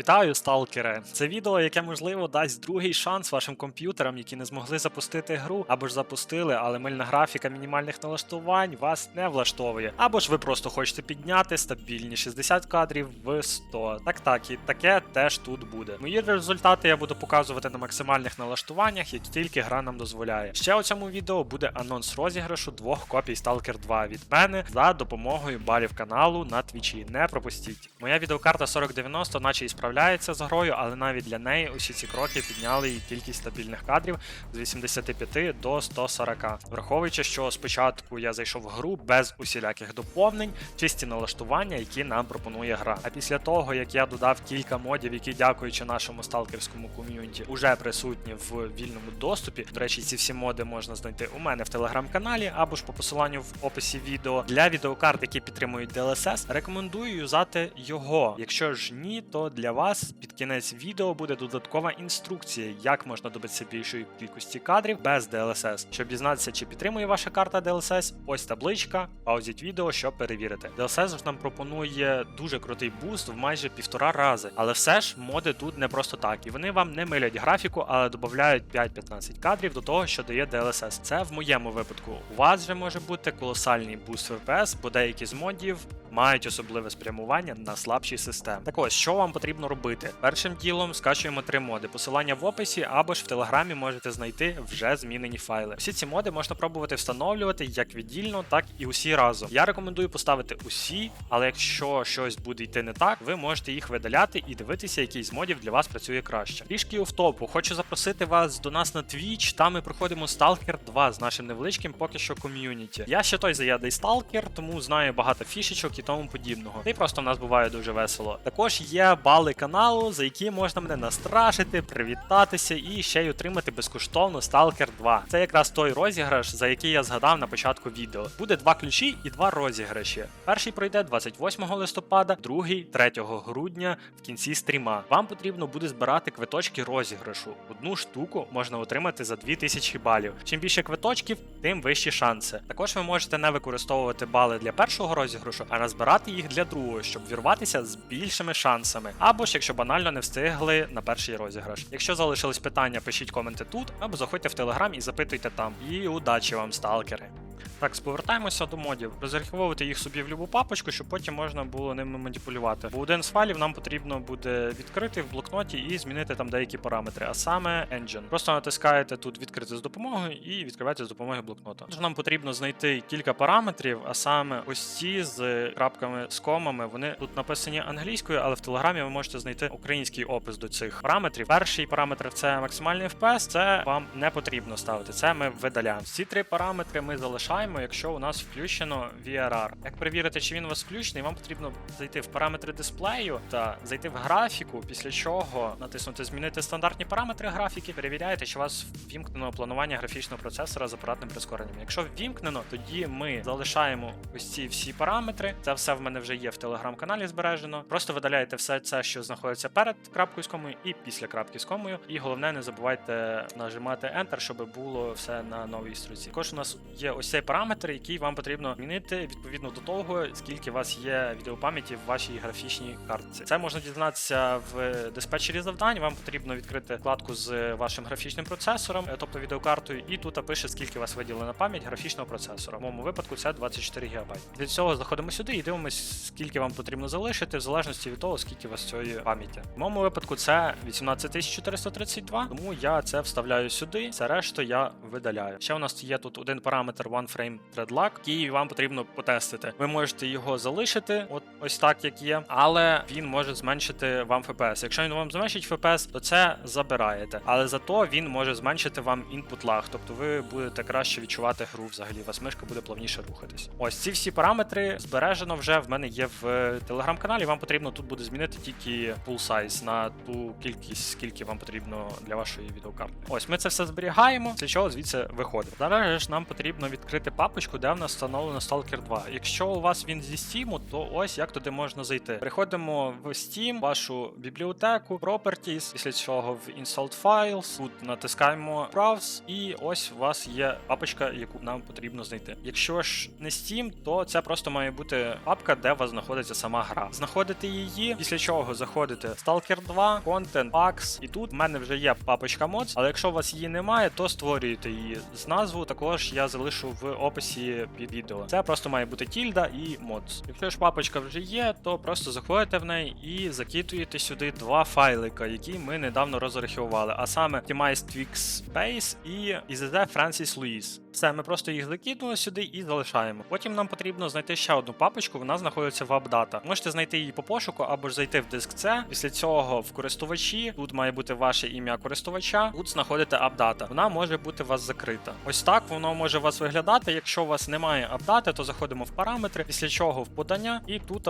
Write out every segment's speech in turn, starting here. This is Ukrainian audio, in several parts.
Вітаю, сталкери! Це відео, яке можливо дасть другий шанс вашим комп'ютерам, які не змогли запустити гру, або ж запустили, але мильна графіка мінімальних налаштувань вас не влаштовує. Або ж ви просто хочете підняти стабільні 60 кадрів в 100. Так так, і таке теж тут буде. Мої результати я буду показувати на максимальних налаштуваннях, як тільки гра нам дозволяє. Ще у цьому відео буде анонс розіграшу двох копій Stalker 2 від мене за допомогою балів каналу на твічі. Не пропустіть. Моя відеокарта 4090, наче і справляється з грою, але навіть для неї усі ці кроки підняли її кількість стабільних кадрів з 85 до 140. Враховуючи, що спочатку я зайшов в гру без усіляких доповнень, чисті налаштування, які нам пропонує гра. А після того, як я додав кілька модів, які, дякуючи нашому сталкерському ком'юніті, уже присутні в вільному доступі. До речі, ці всі моди можна знайти у мене в телеграм-каналі або ж по посиланню в описі відео. Для відеокарт, які підтримують DLSS, рекомендую юзати його. Якщо ж ні, то для вас під кінець відео буде додаткова інструкція, як можна добитися більшої кількості кадрів без DLSS. Щоб дізнатися, чи підтримує ваша карта DLSS, ось табличка, паузіть відео, щоб перевірити. DLSS нам пропонує дуже крутий буст в майже півтора рази, але все ж моди тут не просто так, і вони вам не милять графіку, але додають 5-15 кадрів до того, що дає DLSS. Це в моєму випадку. У вас же може бути колосальний буст FPS, бо деякі з модів мають особливе спрямування на слабші системи. Так ось, що вам потрібно робити? Першим ділом скачуємо три моди. Посилання в описі або ж в телеграмі можете знайти вже змінені файли. Всі ці моди можна пробувати встановлювати як віддільно, так і усі разом. Я рекомендую поставити усі, але якщо щось буде йти не так, ви можете їх видаляти і дивитися, який з модів для вас працює краще. Трішки офтопу. Хочу запросити вас до нас на Twitch. Там ми проходимо Stalker 2 з нашим невеличким поки що ком'юніті. Я ще той заядий сталкер, тому знаю багато фішечок і тому подібного. Та й просто в нас буває дуже весело. Також є бали каналу, за які можна мене настрашити, привітатися і ще й отримати безкоштовно Stalker 2. Це якраз той розіграш, за який я згадав на початку відео. Буде два ключі і два розіграші. Перший пройде 28 листопада, другий 3 грудня в кінці стріма. Вам потрібно буде збирати квиточки розіграшу. Одну штуку можна отримати за 2000 балів. Чим більше квиточків, тим вищі шанси. Також ви можете не використовувати бали для першого розіграшу, а назбирати їх для другого, щоб вірватися з більшими шансами. Або ж якщо банально не встигли на перший розіграш. Якщо залишились питання, пишіть коменти тут, або заходьте в телеграм і запитуйте там. І удачі вам, сталкери! Так, повертаємося до модів. Розархівовувати їх собі в любу папочку, щоб потім можна було ними маніпулювати. Бо один з файлів нам потрібно буде відкрити в блокноті і змінити там деякі параметри, а саме Engine. Просто натискаєте тут відкрити з допомогою і відкриваєте з допомогою блокнота. Тож нам потрібно знайти кілька параметрів, а саме ось ці з крапками з комами. Вони тут написані англійською, але в телеграмі ви можете знайти український опис до цих параметрів. Перший параметр це максимальний FPS, це вам не потрібно ставити. Це ми видаляємо. Ці три параметри ми залишаємо, якщо у нас включено VRR. Як перевірити, чи він у вас включений, вам потрібно зайти в параметри дисплею та зайти в графіку, після чого натиснути Змінити стандартні параметри графіки. Перевіряєте, чи у вас ввімкнено планування графічного процесора з апаратним прискоренням. Якщо ввімкнено, тоді ми залишаємо ось ці всі параметри. Це все в мене вже є в телеграм-каналі збережено. Просто видаляєте все це, що знаходиться перед крапкою з комою і після крапки з комою. І головне, не забувайте нажимати Enter, щоб було все на новій строці. Також у нас є ось цей параметр, який вам потрібно змінити відповідно до того, скільки у вас є відеопам'яті в вашій графічній картці. Це можна дізнатися в диспетчері завдань. Вам потрібно відкрити вкладку з вашим графічним процесором, е, тобто відеокартою, і тут пише, скільки у вас виділена пам'ять графічного процесора. В моєму випадку це 24 ГБ. Для цього заходимо сюди і дивимося, скільки вам потрібно залишити, в залежності від того, скільки у вас цієї пам'яті. В моєму випадку це 18432, тому я це вставляю сюди. Все решту я видаляю. Ще у нас є тут один параметр OneFrame ThreadLock, який вам потрібно потестити. Ви можете його залишити, от ось так, як є, але він може зменшити вам FPS. Якщо він вам зменшить FPS, то це забираєте. Але зато він може зменшити вам input lag, тобто ви будете краще відчувати гру взагалі. Вас мишка буде плавніше рухатись. Ось ці всі параметри збережено вже в мене є в телеграм-каналі. Вам потрібно тут буде змінити тільки pool size на ту кількість, скільки вам потрібно для вашої відеокарти. Ось ми це все зберігаємо, після чого звідси виходимо. Зараз ж нам потрібно відкрити відкрити папочку, де в нас встановлено Stalker 2. Якщо у вас він зі Steam, то ось як туди можна зайти. Переходимо в Steam, вашу бібліотеку, Properties, після цього в Installed Files. Тут натискаємо Browse, і ось у вас є папочка, яку нам потрібно знайти. Якщо ж не Steam, то це просто має бути папка, де у вас знаходиться сама гра. Знаходите її, після чого заходите в Stalker 2, Content, Packs, і тут в мене вже є папочка Mods, але якщо у вас її немає, то створюєте її з назву. Також я залишу в описі під відео. Це просто має бути тільда і Mods. Якщо ж папочка вже є, то просто заходите в неї і закидуєте сюди два файлика, які ми недавно розархівували, а саме Optimized Twix Space і IZZ Francis Louis. Все, ми просто їх закидуємо сюди і залишаємо. Потім нам потрібно знайти ще одну папочку, вона знаходиться в апдата. Можете знайти її по пошуку або ж зайти в диск C. Після цього в користувачі. Тут має бути ваше ім'я користувача. Тут знаходите апдата. Вона може бути у вас закрита. Ось так воно може у вас виглядати. Якщо у вас немає апдати, то заходимо в параметри, після чого в подання, і тут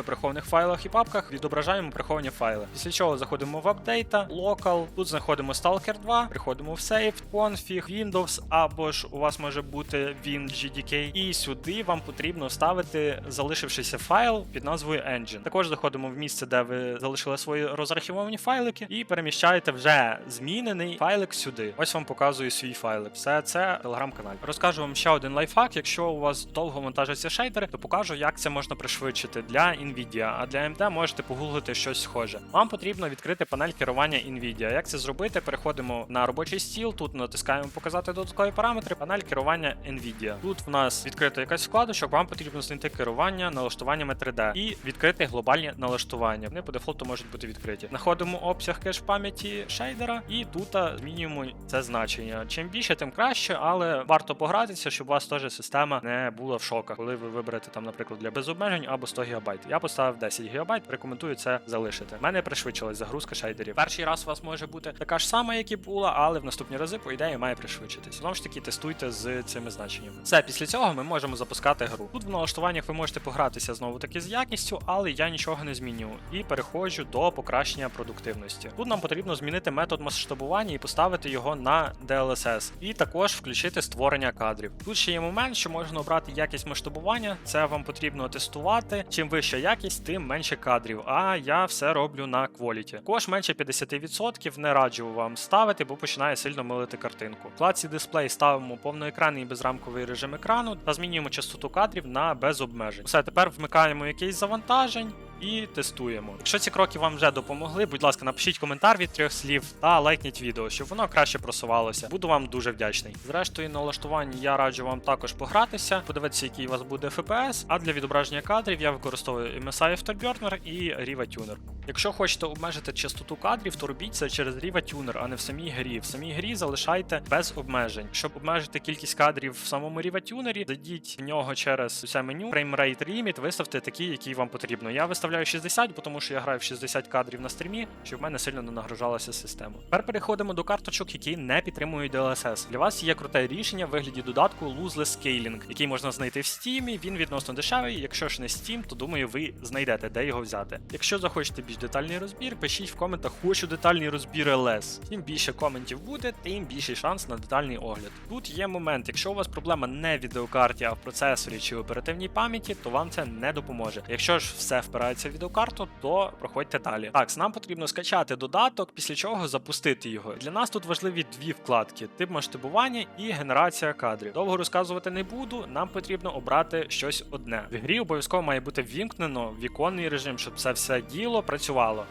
в прихованих файлах і папках відображаємо приховані файли. Після чого заходимо в апдейта, local, тут знаходимо Stalker 2, приходимо в Save, Config, Windows, або ж у вас може бути WinGDK, і сюди вам потрібно вставити залишившийся файл під назвою Engine. Також заходимо в місце, де ви залишили свої розархівовані файлики, і переміщаєте вже змінений файлик сюди. Ось вам показую свій файлик. Все це телеграм-каналі. Розкажу вам ще один лайфхак. Якщо у вас довго монтажаться шейдери, то покажу, як це можна пришвидшити для Nvidia, а для AMD можете погуглити щось схоже. Вам потрібно відкрити панель керування Nvidia. Як це зробити? Переходимо на робочий стіл. Тут натискаємо показати додаткові параметри. Панель керування Nvidia. Тут в нас відкрита якась вкладочок. Вам потрібно знайти керування налаштуваннями 3D і відкрити глобальні налаштування. Вони по дефолту можуть бути відкриті. Знаходимо обсяг кеш пам'яті шейдера, і тут змінюємо це значення. Чим більше, тим краще, але варто погратися, щоб у вас теж система не була в шоках, коли ви виберете там, наприклад, для без обмежень або 100 ГБ. Я поставив 10 ГБ, рекомендую це залишити. У мене пришвидшилась загрузка шейдерів. Перший раз у вас може бути така ж сама, як і була, але в наступні рази, по ідеї, має пришвидшитись. Знову ж таки, тестуйте з цими значеннями. Все, після цього ми можемо запускати гру. Тут в налаштуваннях ви можете погратися знову таки з якістю, але я нічого не зміню. І переходжу до покращення продуктивності. Тут нам потрібно змінити метод масштабування і поставити його на DLSS, і також включити створення кадрів. Тут ще є момент, що можна обрати якість масштабування. Це вам потрібно тестувати. Чим вища якість, тим менше кадрів. А я все роблю на кваліті. Кош менше 50% не раджу вам ставити, бо починає сильно милити картинку. В вкладці дисплей ставимо повноекранний і безрамковий режим екрану та змінюємо частоту кадрів на без обмежень. Все, тепер вмикаємо якийсь завантажень. І тестуємо. Якщо ці кроки вам вже допомогли, будь ласка, напишіть коментар від трьох слів та лайкніть відео, щоб воно краще просувалося. Буду вам дуже вдячний. Зрештою, на налаштуванні я раджу вам також погратися, подивитися, який у вас буде FPS, а для відображення кадрів я використовую MSI Afterburner і Riva Tuner. Якщо хочете обмежити частоту кадрів, то робіть це через Riva а не в самій грі. В самій грі залишайте без обмежень. Щоб обмежити кількість кадрів в самому Riva зайдіть в нього через усе меню, Frame Rate Limit, виставте такі, які вам потрібно. Я виставляю 60, бо тому що я граю в 60 кадрів на стрімі, щоб в мене сильно не нагружалася система. Тепер переходимо до карточок, які не підтримують DLSS. Для вас є круте рішення в вигляді додатку Lossless Scaling, який можна знайти в Steam, Він відносно дешевий. Якщо ж не Steam, то думаю, ви знайдете, де його взяти. Якщо захочете більш детальний розбір, пишіть в коментах, хочу детальний розбір LS. Чим більше коментів буде, тим більший шанс на детальний огляд. Тут є момент, якщо у вас проблема не в відеокарті, а в процесорі чи оперативній пам'яті, то вам це не допоможе. Якщо ж все впирається в відеокарту, то проходьте далі. Так, нам потрібно скачати додаток, після чого запустити його. Для нас тут важливі дві вкладки: тип масштабування і генерація кадрів. Довго розказувати не буду. Нам потрібно обрати щось одне. В грі обов'язково має бути ввімкнено віконний режим, щоб це все діло працювало.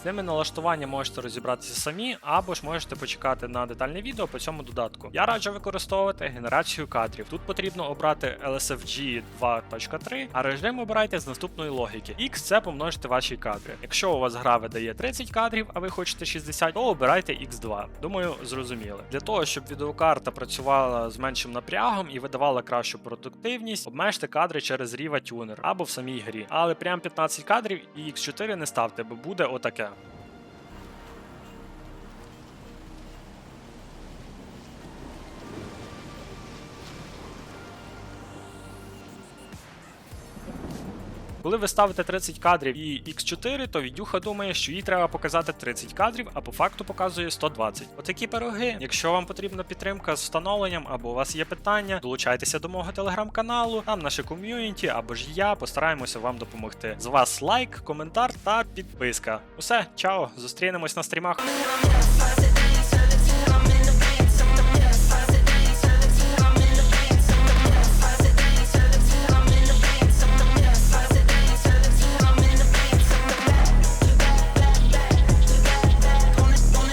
З цими налаштуваннями можете розібратися самі, або ж можете почекати на детальне відео по цьому додатку. Я раджу використовувати генерацію кадрів. Тут потрібно обрати LSFG 2.3, а режим обирайте з наступної логіки. X це помножити ваші кадри. Якщо у вас гра видає 30 кадрів, а ви хочете 60, то обирайте X2. Думаю, зрозуміли. Для того, щоб відеокарта працювала з меншим напрягом і видавала кращу продуктивність, обмежте кадри через Riva Tuner або в самій грі. Але прям 15 кадрів і X4 не ставте, бо буде uda otaka. Коли ви ставите 30 кадрів і X4, то відюха думає, що їй треба показати 30 кадрів, а по факту показує 120. Отакі пироги. Якщо вам потрібна підтримка з встановленням або у вас є питання, долучайтеся до мого телеграм-каналу, там наше ком'юніті або ж я постараємося вам допомогти. З вас лайк, коментар та підписка. Усе, чао, зустрінемось на стрімах.